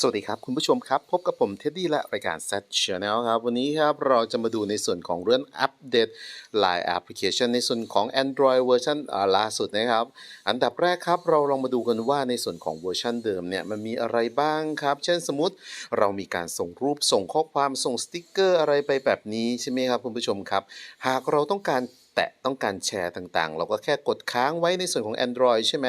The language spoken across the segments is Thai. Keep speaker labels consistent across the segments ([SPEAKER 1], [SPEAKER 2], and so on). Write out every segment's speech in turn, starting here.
[SPEAKER 1] สวัสดีครับ คุณผู้ชมครับ พบกับผมเท็ดดี้และรายการ Set Channel ครับ วันนี้ครับ เราจะมาดูในส่วนของเรื่องอัปเดต Line Application ในส่วนของ Android เวอร์ชันล่าสุดนะครับ อันดับแรกครับ เราลองมาดูกันว่าในส่วนของเวอร์ชันเดิมเนี่ยมันมีอะไรบ้างครับ เช่นสมมติเรามีการส่งรูปส่งข้อความส่งสติกเกอร์อะไรไปแบบนี้ใช่ไหมครับคุณผู้ชมครับ หากเราต้องการ แตะต้องการแชร์ต่างๆ เราก็แค่กดค้างไว้ในส่วนของ Android ใช่ไหม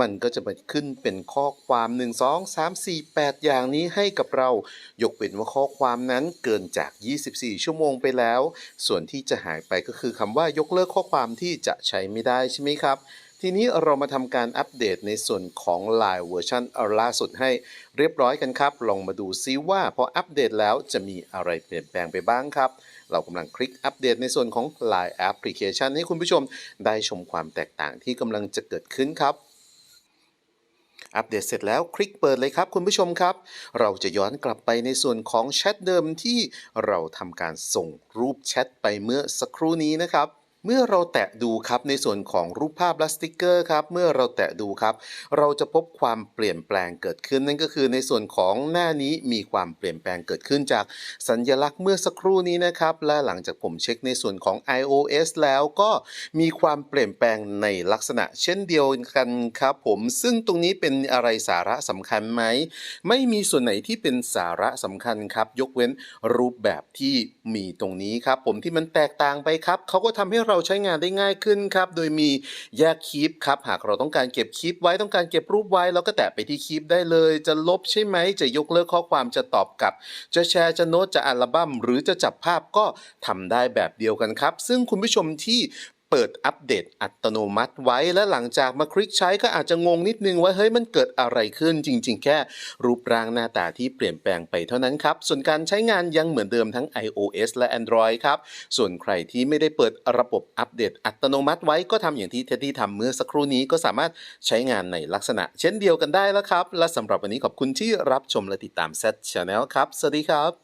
[SPEAKER 1] มันก็จะมาขึ้นเป็นข้อความ 1 2 3 4 8 อย่างนี้ให้กับเรา ยกเว้นว่าข้อความนั้นเกินจาก 24 ชั่วโมงไปแล้ว ส่วนที่จะหายไปก็คือคำว่ายกเลิกข้อความที่จะใช้ไม่ได้ใช่ไหมครับ ทีนี้เรามาทำการอัปเดตในส่วนของ Line เวอร์ชันล่าสุดให้เรียบร้อยกันครับ ลองมาดูซิว่าพออัปเดตแล้วจะมีอะไรเปลี่ยนแปลงไปบ้างครับ เรากำลังคลิกอัปเดตในส่วนของ Line Application ให้คุณผู้ชมได้ชมความแตกต่างที่กำลังจะเกิดขึ้นครับอัปเดตเสร็จแล้วคลิกเปิดเลยครับคุณผู้ชมครับ เราจะย้อนกลับไปในส่วนของแชทเดิมที่เราทำการส่งรูปแชทไปเมื่อสักครู่นี้นะครับ เมื่อเราแตะดูครับในส่วนของรูปภาพและสติกเกอร์ครับเมื่อเราแตะดูครับ เราจะพบความเปลี่ยนแปลงเกิดขึ้นนั่นก็คือในส่วนของหน้านี้มีความเปลี่ยนแปลงเกิดขึ้นจากสัญลักษณ์เมื่อสักครู่นี้นะครับ และหลังจากผมเช็คในส่วนของ iOS แล้วก็มีความเปลี่ยนแปลงในลักษณะ เช่นเดียวกันครับผมซึ่งตรงนี้เป็นอะไรสาระสำคัญไหมไม่มีส่วนไหนที่เป็นสาระสำคัญครับ ยกเว้นรูปแบบที่มีตรงนี้ครับ ผมที่มันแตกต่างไปครับเขาก็ทำให้เราใช้งานได้ง่ายขึ้นครับ โดยมีแยกคลิปครับ หากเราต้องการเก็บคลิปไว้ต้องการเก็บรูปไว้เราก็แตะไปที่คลิปได้เลย จะลบใช่ไหม จะยกเลิกข้อความจะตอบกลับ จะแชร์จะโน้ตจะอัลบั้ม หรือจะจับภาพก็ทำได้แบบเดียวกันครับ ซึ่งคุณผู้ชมที่ เปิดอัปเดตอัตโนมัติไว้ และหลังจากมาคลิกใช้ก็อาจจะงงนิดนึงว่าเฮ้ยมันเกิดอะไรขึ้นจริง ๆ แค่รูปร่างหน้าตาที่เปลี่ยนแปลงไปเท่านั้นครับ ส่วนการใช้งานยังเหมือนเดิมทั้ง iOS และ Android ครับ ส่วนใครที่ไม่ได้เปิดระบบอัปเดตอัตโนมัติไว้ก็ทำอย่างที่เท็ดดี้ทำเมื่อสักครู่นี้ก็สามารถใช้งานในลักษณะ เช่นเดียวกันได้แล้วครับ และสำหรับวันนี้ขอบคุณที่รับชมและติดตาม Set Channel ครับ สวัสดีครับ